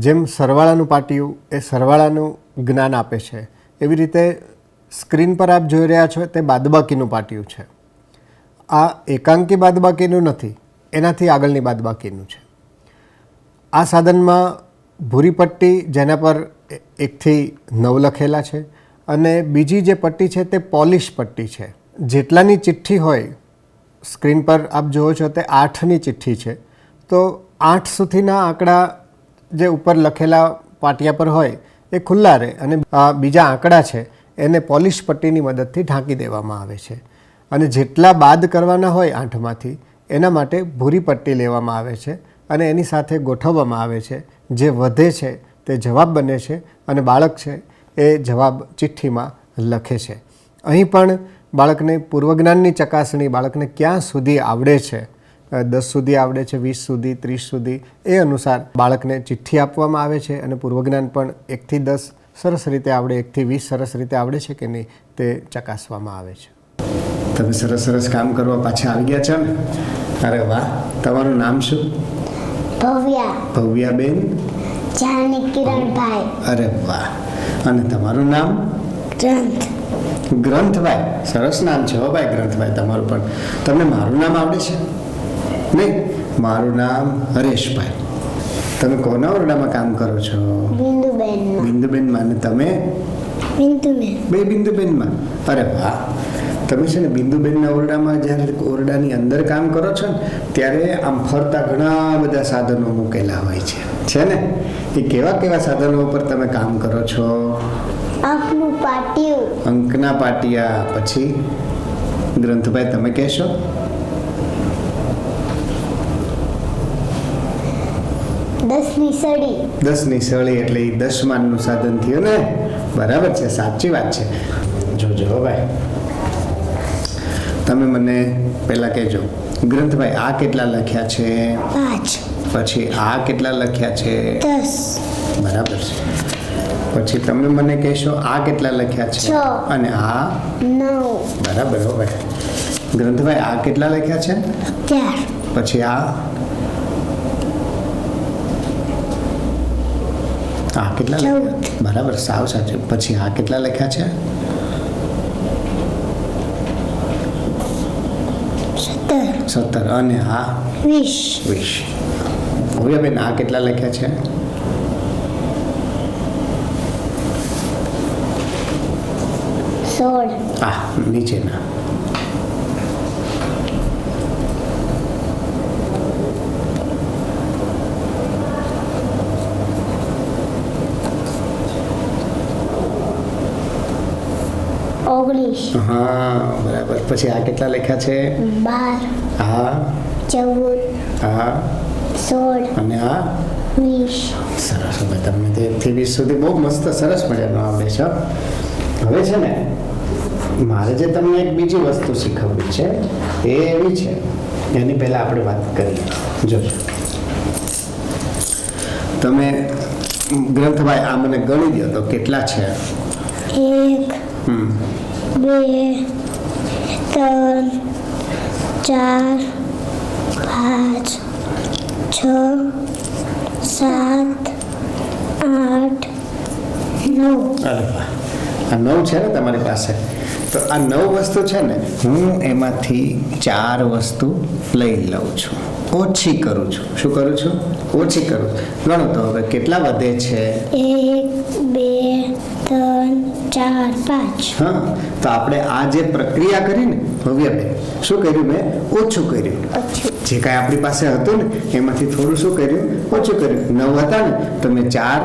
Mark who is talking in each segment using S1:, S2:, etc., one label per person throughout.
S1: જેમ સરવાળાનું પાટિયું એ સરવાળાનું જ્ઞાન આપે છે, એવી રીતે સ્ક્રીન પર આપ જોઈ રહ્યા છો તે બાદબાકીનું પાટિયું છે. આ એકાંકી બાદબાકીનું નથી, એનાથી આગળની બાદબાકીનું છે. આ સાધનમાં ભૂરી પટ્ટી જેના પર એકથી નવ લખેલા છે અને બીજી જે પટ્ટી છે તે પોલિશ પટ્ટી છે. જેટલાની ચિઠ્ઠી હોય, સ્ક્રીન પર આપ જુઓ છો તે આઠની ચિઠ્ઠી છે. તો આઠ સુધીના આંકડા જે ઉપર લખેલા પાટિયા પર હોય, એ ખુલ્લા રહે અને બીજા આંકડા છે, એને પોલિશ પટ્ટીની મદદથી ઢાંકી દેવામાં આવે છે. અને જેટલા બાદ કરવાના હોય આઠમાંથી, એના માટે ભૂરી પટ્ટી લેવામાં આવે છે અને એની સાથે ગોઠવવામાં આવે છે. જે વધે છે, તે જવાબ બને છે અને બાળક છે, એ જવાબ ચિઠ્ઠીમાં લખે છે. અહીં પણ બાળકને પૂર્વજ્ઞાનની ચકાસણી, બાળકને ક્યાં સુધી આવડે છે દસ સુધી આવડે છે વીસ સુધી ત્રીસ સુધી એ અનુસાર બાળકને ચિઠ્ઠી આપવામાં આવે છે અને પૂર્વજ્ઞાન પણ એકથી દસ સરસ રીતે આવડે એકથી વીસ સરસ રીતે આવડે છે કે નહીં તે ચકાસવામાં આવે છે.
S2: તમે સરસ સરસ કામ કરવા પાછા આવી ગયા છો ને? અરે વાહ તમારું નામ શું?
S3: ભવ્યા.
S2: ભવ્યાબેન?
S3: જાની કિરણભાઈ
S2: અરે વાહ. અને તમારું નામ?
S3: ગ્રંથ.
S2: ગ્રંથભાઈ. સરસ નામ છે હો ભાઈ ગ્રંથભાઈ તમારું પણ. તમને મારું નામ આવડે છે? નહીં મારું નામ હરેશભાઈ. તમે કોના ઓરડામાં કામ કરો છો?
S3: બિંદુબેન
S2: બિંદુબેન માને તમે?
S3: બિંદુબેન.
S2: બે બિંદુબેનમાં. અરે વાહ. તમે છે ને બિંદુબેનના ઓરડામાં જ્યારે ઓરડાની અંદર કામ કરો છો ને ત્યારે આમ ફરતા ઘણા બધા સાધનો મૂકેલા હોય છે. છે ને? એ કેવા કેવા સાધનો ઉપર તમે કામ કરો છો?
S3: આંખનું પાટિયું.
S2: અંકના પાટિયા. પછી ગ્રંથભાઈ તમે કહેશો?
S3: દસની સળી.
S2: દસની સળી એટલે એ દસ સાધન થયું ને? બરાબર છે સાચી વાત છે. જોજો ભાઈ. તમે મને પહેલાં કહેજો ગ્રંથભાઈ આ કેટલા લખ્યા છે?
S3: પાંચ.
S2: પછી આ કેટલા લખ્યા છે?
S3: દસ.
S2: બરાબર છે. પછી તમે મને કહેશો આ કેટલા લખ્યા છે? અને આ?
S3: નવ.
S2: બરાબર હો ભાઈ. ગ્રંથભાઈ આ કેટલા લખ્યા છે? પછી આ? આ કેટલા. લખ્યા? બરાબર સાવ સાચું. પછી આ કેટલા લખ્યા છે?
S3: સત્તર.
S2: અને આ?
S3: વીસ.
S2: વીસ. ભવ્યાબેન આ કેટલા લખ્યા છે?
S3: સોળ.
S2: આ નીચેના.
S3: ઓગણીસ.
S2: હા બરાબર. પછી આ કેટલા લખ્યા છે?
S3: બાર.
S2: હા.
S3: ચૌદ.
S2: હા.
S3: સોળ.
S2: અને આ?
S3: વીસ.
S2: સરસ. હવે તમને તે એકથી વીસ સુધી બહુ મસ્ત સરસ મજાનો આવડે છે. હવે છે ને મારે જે તમને એક બીજી વસ્તુ શીખવવી છે એ એવી છે. એની પહેલાં આપણે વાત કરીએ. જોજો તમે ગ્રંથભાઈ આ મને ગણી દો તો કેટલા છે?
S3: એક.
S2: હમ.
S3: બે ત્રણ ચાર પાંચ છ સાત આઠ નવ.
S2: આ નવ છે ને તમારી પાસે? તો આ નવ વસ્તુ છે ને હું એમાંથી ચાર વસ્તુ લઈ લઉં છું. ઓછી કરું છું. શું કરું છું? ઓછી કરું. છું ગણો તો હવે કેટલા વધે છે?
S3: એક બે ત્રણ ચાર પાંચ.
S2: હા તો આપણે આ જે પ્રક્રિયા કરી ને ભવ્યબેન શું કર્યું મેં? ઓછું કર્યું. જે કાંઈ આપણી પાસે હતું ને એમાંથી થોડું શું કર્યું? ઓછું કર્યું. નવ હતા ને તો મેં ચાર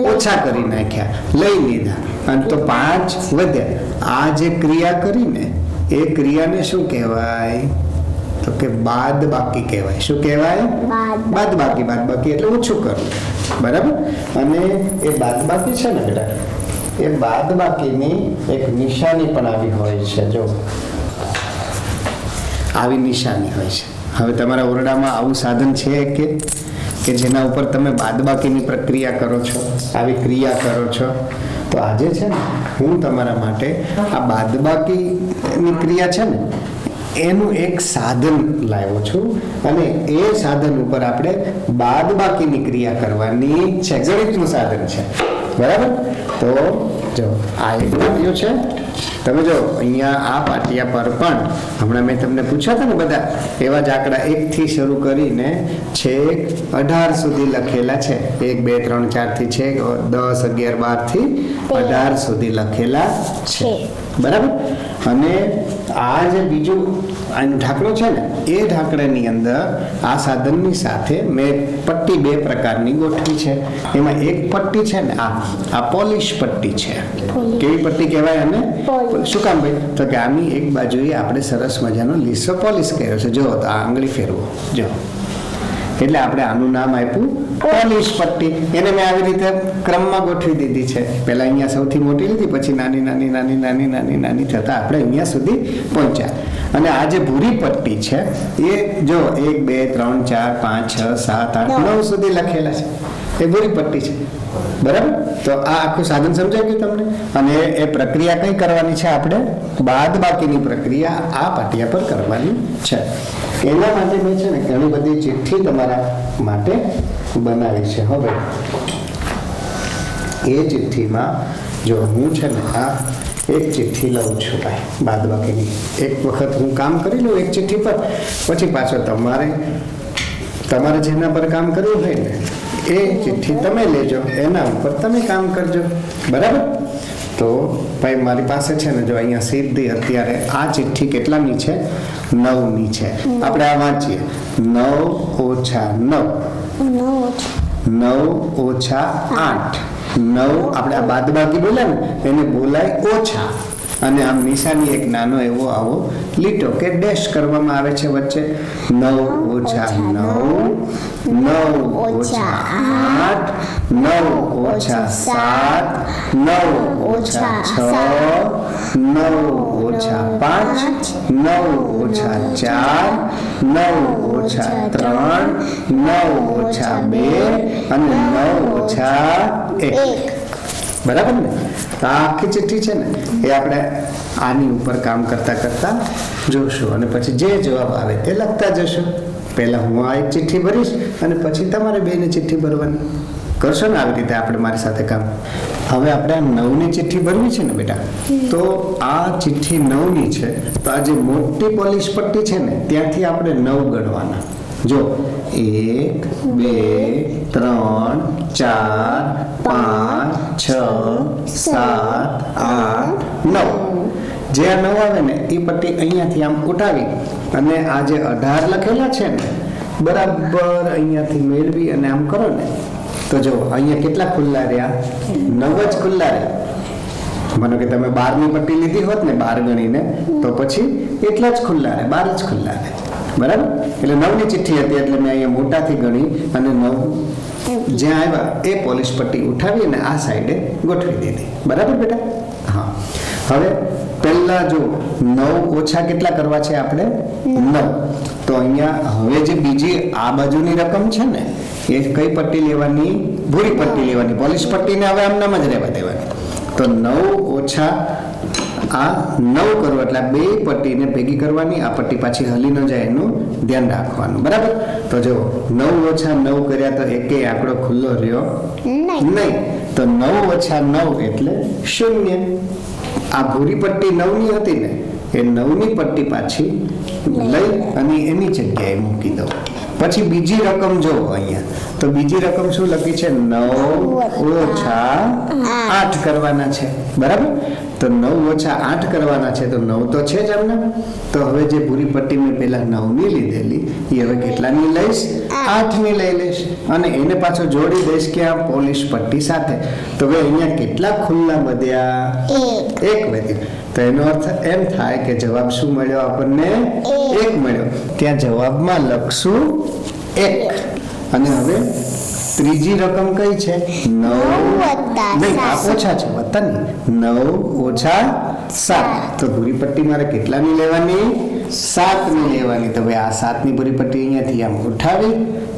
S2: ઓછા કરી નાખ્યા. લઈ લીધા. અને તો પાંચ વધ્યા. આ જે ક્રિયા કરીને એ ક્રિયાને શું કહેવાય? તો કે બાદ બાકી કહેવાય. શું કહેવાય?
S3: બાદ
S2: બાદ બાકી. બાદ બાકી એટલે ઓછું કરવું બરાબર? અને એ બાદ બાકી છે ને બેટા? એ બાદ બાકીની એક નિશાની પણ આવી હોય છે, જો. આવી નિશાની હોય છે. હવે તમારા ઓરડામાં આવું સાધન છે કે કે જેના ઉપર તમે બાદબાકીની પ્રક્રિયા કરો છો, આવી ક્રિયા કરો છો? તો આજે છે ને, હું તમારા માટે આ બાદબાકીની ક્રિયા છે ને, એનું એક સાધન લાવ્યો છું અને એ સાધન ઉપર આપણે બાદ બાકીની ક્રિયા કરવાની છે. ગણિતનું સાધન છે. બરાબર? તો જો આ એક પાટિયું છે. તમે જો અહીંયા આ પાટિયા પર પણ હમણાં મેં તમને પૂછ્યા હતા ને બધા એવા જ આંકડા એકથી શરૂ કરીને છેક અઢાર સુધી લખેલા છે. એક બે ત્રણ ચારથી છેક દસ અગિયાર બારથી અઢાર સુધી લખેલા છે. બરાબર? અને આ જે બીજું આનું ઢાંકણું છે ને એ ઢાંકણાની અંદર આ સાધનની સાથે મેં પટ્ટી બે પ્રકારની ગોઠવી છે. એમાં એક પટ્ટી છે ને આ આ પોલિશ પટ્ટી છે. કેવી પટ્ટી કહેવાય અને શું કામ ભાઈ? તો કે આની એક બાજુએ આપણે સરસ મજાનો લીસો પોલિશ કર્યો છે. જો આ આંગળી ફેરવો. જો. એટલે આપણે આનું નામ આપ્યું પોલિશ પટ્ટી. એને મેં આવી રીતે ક્રમમાં ગોઠવી દીધી છે. પહેલા અહીંયા સૌથી મોટી લીધી પછી નાની નાની નાની નાની નાની નાની થતા આપણે અહીંયા સુધી પહોંચ્યા. અને આ જે ભૂરી પટ્ટી છે એ જો એક બે ત્રણ ચાર પાંચ છ સાત આઠ નવ સુધી લખેલા છે. એ ભૂરી પટ્ટી છે. બરાબર? તો આ આખું સાધન સમજાઈ ગયું તમને? અને એ પ્રક્રિયા કઈ કરવાની છે આપણે? બાદ બાકીની પ્રક્રિયા આ પાટિયા પર કરવાની છે. એના માટે મેં છે ને ઘણી બધી ચિઠ્ઠી તમારા માટે બનાવી છે હવે એ ચિઠ્ઠીમાં જો હું છે ને આ એક ચિઠ્ઠી લઉં છું ભાઈ, બાદ બાકીની. એક વખત હું કામ કરી લઉં એક ચિઠ્ઠી પર, પછી પાછો તમારે તમારે જેના પર કામ કરવું હોય ને, એ ચિઠ્ઠી તમે લેજો, એના ઉપર તમે કામ કરજો. બરાબર? તો ભાઈ મારી પાસે છે ને જો અહીંયા સીધી અત્યારે આ ચિઠ્ઠી કેટલાની છે? નવની છે. આપણે આ વાંચીએ. નવ ઓછા નવ. નવ ઓછા આઠ. નવ આપણે આ બાદ બાકી બોલે ને એને બોલાય ઓછા. અને આમ નિશાની એક નાનો એવો આવો લીટો કે ડેશ કરવામાં આવે છે વચ્ચે. નવ ઓછા નવ. નવ ઓછા આઠ નવ ઓછા સાત, નવ ઓછા છ નવ ઓછા પાંચ નવ ઓછા ચાર નવ ઓછા ત્રણ નવ ઓછા બે અને નવ ઓછા એક. બરાબર ને? તો આ આખી ચિઠ્ઠી છે ને, એ આપણે આની ઉપર કામ કરતા કરતા જોશું. અને પછી જે જવાબ આવે તે લખતા જશું. પહેલા હું આ એક ચિઠ્ઠી ભરીશ અને પછી તમારે બેને ચિઠ્ઠી ભરવાની. કરશો ને આવી રીતે આપણે મારી સાથે કામ? હવે આપણે આ નવની ચિઠ્ઠી ભરવી છે ને બેટા? તો આ ચિઠ્ઠી નવની છે તો આ જે મોટી પોલિશ પટ્ટી છે ને ત્યાંથી આપણે નવ ગણવાના. જો એક બે ત્રણ ચાર પાંચ છ સાત આઠ નવ. જે આ નવ આવે ને એ પટ્ટી અહીંયાથી આમ ઉઠાવી અને આ જે અઢાર લખેલા છે ને, બરાબર અહીંયાથી મેળવી અને આમ કરો ને, તો જો, અહીંયા કેટલા ખુલ્લા રહ્યા? નવ જ ખુલ્લા રહ્યા. માનો કે તમે બારની પટ્ટી લીધી હોત ને, બાર ગણીને, તો પછી એટલા જ ખુલ્લા રહે બાર જ ખુલ્લા રહે બરાબર? એટલે નવની ચિઠ્ઠી હતી, એટલે મેં અહીંયા મોટાથી ગણી અને નવ જ્યાં આવ્યા, એ પોલિશ પટ્ટી ઉઠાવી અને આ સાઈડે ગોઠવી દીધી. બરાબર બેટા? હા. હવે પહેલા જો નવ ઓછા કેટલા કરવા છે આપણે? નવ. તો અહીંયા હવે જે બીજી આ બાજુની રકમ છે ને એ કઈ પટ્ટી લેવાની? ભૂરી પટ્ટી લેવાની. પોલિશ પટ્ટીને હવે આમનામ જ રહેવા દેવાની. તો નવ ઓછા આ નવ કરવું એટલે બે પટ્ટીને ભેગી કરવાની આ પટ્ટી પાછી હલી ન જાય એનું ધ્યાન રાખવાનું. બરાબર? તો જો નવ ઓછા નવ કર્યા તો એકેય આંકડો ખુલ્લો રહ્યો નહીં. તો નવ ઓછા નવ એટલે શૂન્ય. આ ભૂરી પટ્ટી નવની હતી ને એ નવની પટ્ટી પાછી લઈ અને એની જગ્યાએ મૂકી દો પછી બીજી રકમ જો અહીંયા તો બીજી રકમ શું લખી છે? નવ ઓછા આઠ કરવાના છે. બરાબર? તો નવ ઓછા આઠ કરવાના છે તો નવ તો છે જ એમને. તો હવે જે ભૂરી પટ્ટી મેં પેલા નવની લીધેલી એ હવે કેટલાની લઈશ? આઠની લઈ લઈશ. અને એને પાછો જોડી દઈશ કે આ પોલીસ પટ્ટી સાથે. તો હવે અહીંયા કેટલા ખુલ્લા વધ્યા? એક વધ્યું. તો એનો અર્થ એમ થાય કે જવાબ શું મળ્યો આપણને? એક. મળ્યો. ત્યાં જવાબમાં લખશું એક. અને હવે ત્રીજી રકમ કઈ છે? નવ. નહીં આ
S3: સાત.
S2: ઓછા છે વત્તા નહીં. નવ ઓછા સાત. તો ભૂરી પટ્ટી મારે કેટલાની લેવાની? સાતની લેવાની. તો ભાઈ આ સાતની ભૂરી પટ્ટી અહીંયાથી આમ ઉઠાવી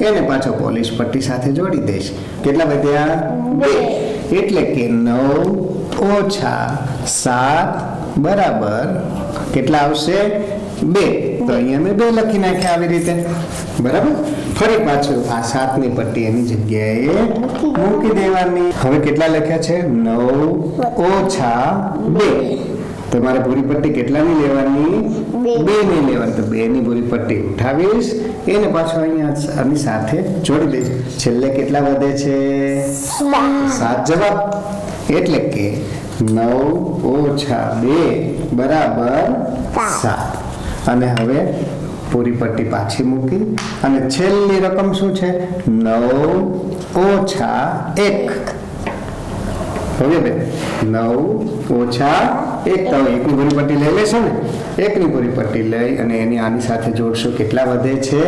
S2: એને પાછો પોલિશ પટ્ટી સાથે જોડી દઈશ. કેટલા વધ્યા? બે. એટલે કે નવ ઓછા સાત બરાબર. કેટલા આવશે? બે. તો અહીંયા મેં બે લખી નાખ્યા આવી રીતે. બરાબર? ફરી પાછું આ સાતની પટ્ટી એની જગ્યાએ મૂકી દેવાની. હવે કેટલા લખ્યા છે? નવ ઓછા બે. તમારે ભૂરી પટ્ટી કેટલાની લેવાની?
S3: બે.
S2: ની લેવાની. તો બે ની ભૂરી પટ્ટી ઉઠાવીશ. એને પાછો અહીંયા આની સાથે જોડી દઈશ. છેલ્લે કેટલા વધે છે? સાત જવાબ. એટલે કે નવ ઓછા બે બરાબર સાત. અને હવે પૂરી પટ્ટી પાછી મૂકી અને છેલ્લી રકમ શું છે? નવ ઓછા એક. હવે નવ ઓછા એક. તો એકની પૂરી પટ્ટી લઈ લેશો ને. એકની પૂરી પટ્ટી લઈ અને એની આની સાથે જોડશો કેટલા વધે છે?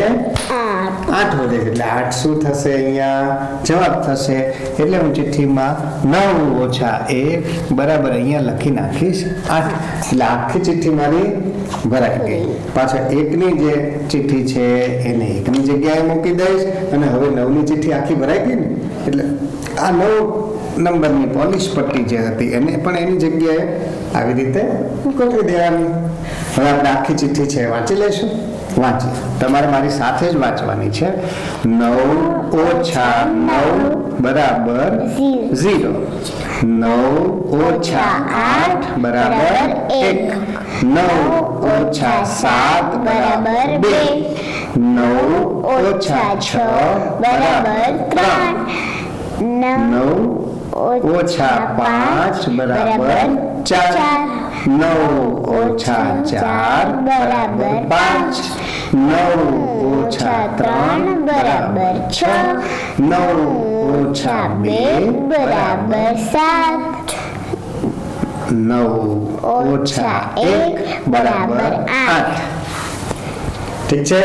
S3: આઠ
S2: વધે એટલે આઠ શું થશે અહીંયા? જવાબ થશે. એટલે હું ચિઠ્ઠીમાં નવ ઓછા એક બરાબર અહીંયા લખી નાખીશ આઠ. એટલે આખી ચિઠ્ઠી મારી ભરાઈ ગઈ. પાછા એકની જે ચિઠ્ઠી છે, એને એકની જગ્યાએ મૂકી દઈશ અને હવે નવની ચિઠ્ઠી આખી ભરાઈ ગઈ ને? એટલે આ નવ નંબરની પોલિશ પટ્ટી જે હતી, એને પણ એની જગ્યાએ આવી રીતે ગોઠવી દેવાની હવે આપણે આખી ચિઠ્ઠી છે વાંચી લઈશું. વાંચી. તમારે મારી સાથે જ વાંચવાની છે. નવ ઓછા નવ બરાબર ઝીરો. નવ ઓછા આઠ બરાબર એક. નવ ઓછા સાત બરાબર બે. નવ ઓછા છ બરાબર ત્રણ.
S3: નવ
S2: ઓછા પાંચ બરાબર ચાર. નવ ઓછા ચાર બરાબર પાંચ નવ ઓછા ત્રણ બરાબર છ, નવ ઓછા બે બરાબર
S3: સાત
S2: નવ ઓછા એક બરાબર આઠ. ઠીક છે?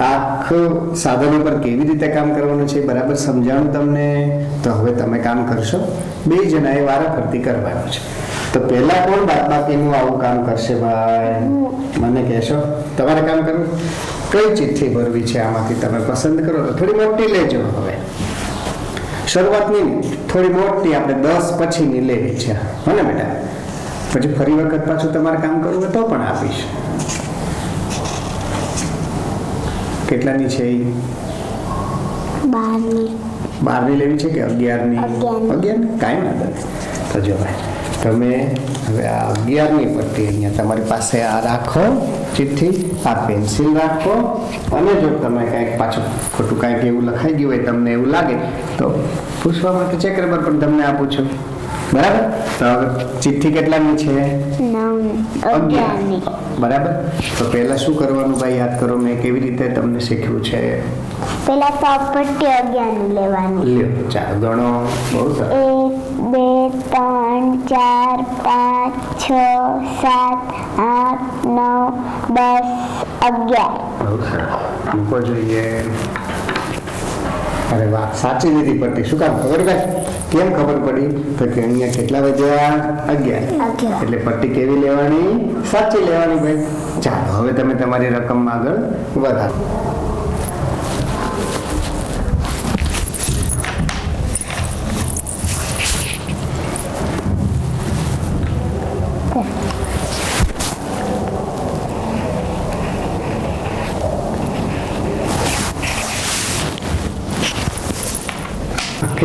S2: આખું સાધનો પર કેવી રીતે કામ કરવાનું છે બરાબર સમજાણું તમને? તો હવે તમે કામ કરશો. બે જણાએ વારાફરતી કરવાનું છે. તો પહેલા કોણ બાદબાકીનું આવું કામ કરશે ભાઈ? મને કહેશો. તમારે કામ કરવું? કઈ ચિઠ્ઠી ભરવી છે આમાંથી તમે પસંદ કરો થોડી મોટી લેજો હવે. શરૂઆતની થોડી મોટી આપણે દસ પછીની લેવી છે. હો ને બેટા. પછી ફરી વખત પાછું તમારે કામ કરવું હોય તો પણ આપીશ. કેટલાની છે એ
S3: બારની.
S2: બારની લેવી છે કે અગિયારની. અગિયાર કાંઈ ના બને તો જો ભાઈ. તમે હવે આ અગિયારની પટ્ટી અહીંયા તમારી પાસે આ રાખો ચિઠ્ઠી આ પેન્સિલ રાખો અને જો તમે કાંઈક પાછું ખોટું કાંઈક એવું લખાઈ ગયું હોય તમને એવું લાગે તો પૂછવા માટે ચેક રબર પણ તમને આપું છું. બરાબર? તો ચિઠ્ઠી કેટલાની છે?
S3: અગિયારની.
S2: બરાબર? તો પહેલા શું કરવાનું ભાઈ યાદ કરો મેં કેવી રીતે તમને શીખ્યું છે?
S3: પહેલા તો પટ્ટી અગિયારની લેવાની.
S2: લ્યો ચાલો ગણો. બહુ સરસ
S3: બે ત્રણ ચાર પાંચ છ સાત આઠ નવ દસ અગિયાર.
S2: બહુ સરસ. મૂકો જોઈએ. અરે વાહ સાચી લીધી પટ્ટી. શું કામ ખબર ભાઈ કેમ ખબર પડી? તો કે અહીંયા કેટલા વધ્યા અગિયાર.
S3: અગિયાર.
S2: એટલે પટ્ટી કેવી લેવાની? સાચી લેવાની ભાઈ. ચાલો હવે તમે તમારી રકમ આગળ વધારો.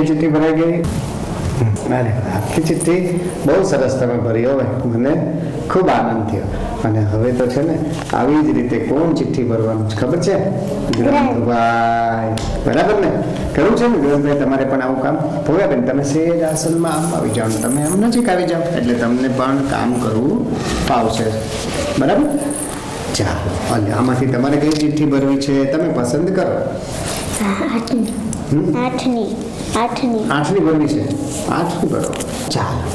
S2: આખી ચિઠ્ઠી ભરાઈ ગઈ અરે આખી ચિઠ્ઠી બહુ સરસ તમે ભરી હવે મને ખૂબ આનંદ થયો. અને હવે તો છે ને આવી જ રીતે કોણ ચિઠ્ઠી ભરવાનું છે ખબર છે? ગ્રંથભાઈ. બરાબર ને? કરવું છે ને ગ્રંથભાઈ તમારે પણ આવું કામ? ભોગાબેન તમે સેજ આસનમાં આમ આવી જાઓ તમે આમ નજીક આવી જાઓ. એટલે તમને પણ કામ કરવું ફાવશે. બરાબર? ચાલો અને આમાંથી તમારે કઈ ચિઠ્ઠી ભરવી છે તમે પસંદ કરો.
S3: આઠની આઠની. આઠની
S2: ભરવી છે. આઠની ભરો. ચાલો.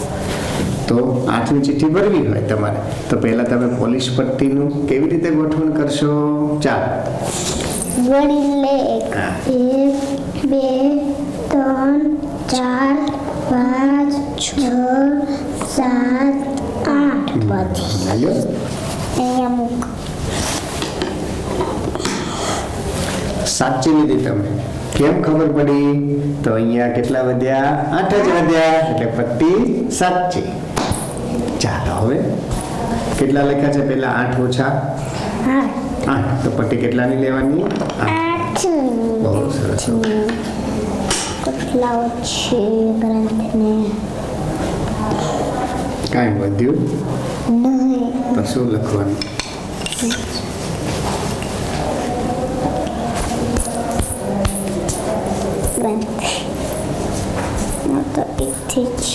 S2: તો આઠની ચિઠ્ઠી ભરવી હોય તમારે તો પહેલા તમે પોલીસ પટ્ટીનું કેવી રીતે ગોઠવણ કરશો? ચાલો.
S3: ગણી લે એક બે ત્રણ ચાર પાંચ છ સાત આઠ
S2: લાગ્યો
S3: અહીંયા મૂક.
S2: સાચી લીધી તમે. કેમ ખબર પડી? તો અહીંયા કેટલા વધ્યા? આઠ જ વધ્યા. એટલે પટ્ટી સાચી ચાલો હવે. કેટલા લખ્યા છે? પહેલા આઠ ઓછા
S3: આઠ.
S2: તો પટ્ટી કેટલાની લેવાની? બહુ સરસ.
S3: કેટલા છે ગ્રંથને?
S2: કાંઈ વધ્યું? તો શું લખવાનું?
S3: હું તો એકથી છ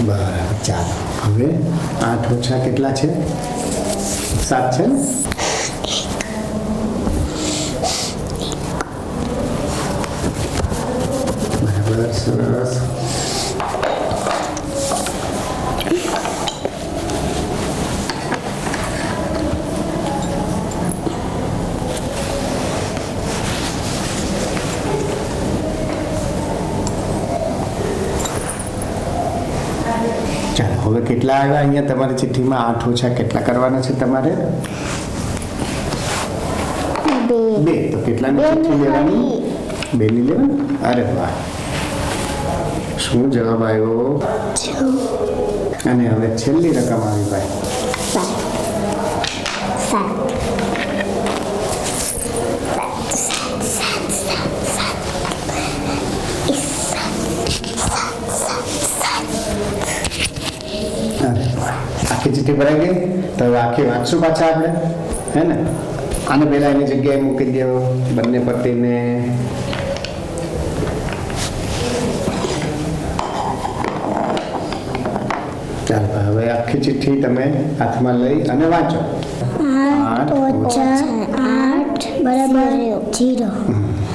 S2: બરાબર ચાલો. હવે આઠ ઓછા કેટલા છે? સાત છે ને બરાબર સરસ ચાલો હવે કેટલા આવ્યા અહીંયા? તમારી ચિઠ્ઠીમાં આઠ ઓછા કેટલા કરવાના છે તમારે?
S3: બે.
S2: બે. તો કેટલાની ચિઠ્ઠી લેવાની?
S3: બે
S2: ની લેવાની? અરે વાહ. શું જવાબ આવ્યો? અને હવે છેલ્લી રકમ આવી ભાઈ.
S3: સાત.
S2: ચિઠ્ઠી ભરાઈ ગઈ. તો હવે આખી વાંચશું પાછા આપણે? હે ને? આને પહેલા એની જગ્યાએ મૂકી દો બંને પતિને. ચાલો હવે આખી ચિઠ્ઠી તમે હાથમાં લઈ અને વાંચો.
S3: આઠ આઠ બરાબર. જીરો.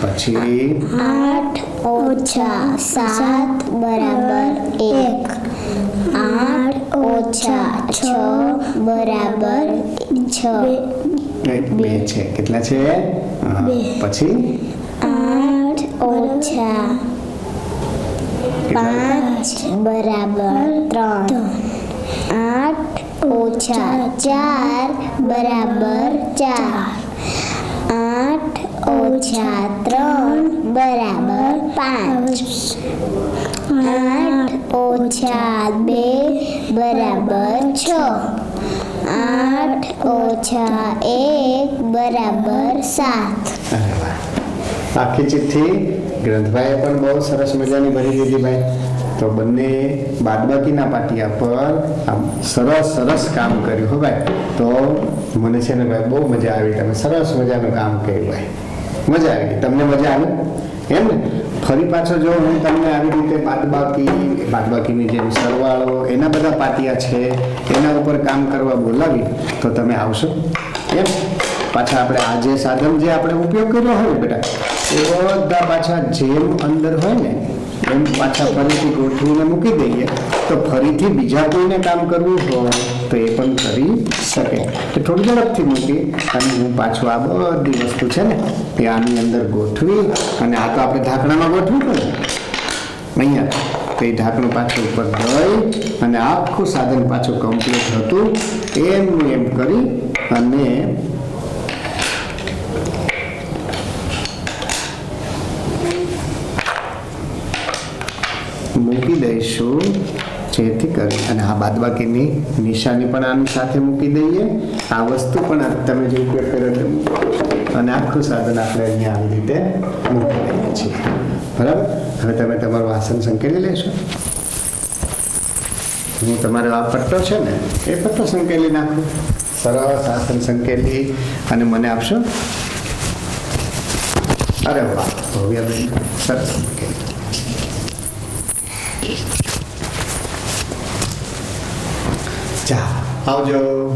S2: પછી?
S3: આઠ ઓછા સાત બરાબર એક. આઠ ઓછા છ બરાબર છ.
S2: બે છે. કેટલા છે? પછી?
S3: આઠ ઓછા પાંચ બરાબર ત્રણ. આઠ ઓછા ચાર. બરાબર ચાર. આઠ ઓછા ત્રણ બરાબર પાંચ. આઠ ઓછા બે બરાબર છ. આઠ ઓછા એક બરાબર સાત.
S2: આખી ચિઠ્ઠી ગ્રંથભાઈએ પણ બહુ સરસ મજાની ભરી દીધી ભાઈ. તો બંને બાદબાકીના પાટિયા પર આમ સરસ સરસ કામ કર્યું હો ભાઈ. તો મને છે ને ભાઈ બહુ મજા આવી. તમે સરસ મજાનું કામ કર્યું ભાઈ. મજા આવી તમને મજા આવે? એમ ને? ફરી પાછો જો હું તમને આવી રીતે બાદબાકી, બાદબાકીની જેમ સરવાળો, એના બધા પાટિયા છે, એના ઉપર કામ કરવા બોલાવી, તો તમે આવશો. એમ? પાછા આપણે આ જે સાધન જે આપણે ઉપયોગ કર્યો હોય બેટા, એ બધા પાછા જેમ અંદર હોય ને, એમ પાછા ફરીથી ગોઠવીને મૂકી દઈએ. તો ફરીથી બીજા કોઈને કામ કરવું હોય, તો એ પણ કરી શકે. તો થોડી ઝડપથી મૂકી અને હું પાછું આ બધી વસ્તુ છે ને, એ આની અંદર ગોઠવી અને આ તો આપણે ઢાંકણામાં ગોઠવું પડે. અહીંયા તો એ ઢાંકણું પાછું ઉપર દઈ અને આખું સાધન પાછું કમ્પ્લીટ હતું. એમનું એમ કરી અને મૂકી દઈશું. જેથી કરી અને આ બાદબાકીની નિશાની પણ આની સાથે મૂકી દઈએ. આ વસ્તુ પણ તમે જે ઉપયોગ કર્યો અને આખું સાધન આપણે અહીંયા આવી રીતે મૂકી દઈએ છીએ. બરાબર? હવે તમે તમારું આસન સંકેલી લેશો. હું તમારો આ પટ્ટો છે ને, એ પટ્ટો સંકેલી નાખું. સરસ આસન સંકેલી અને મને આપશો? અરે વાહ, ભવ્યાબેન, સરસ મૂકેલી 好久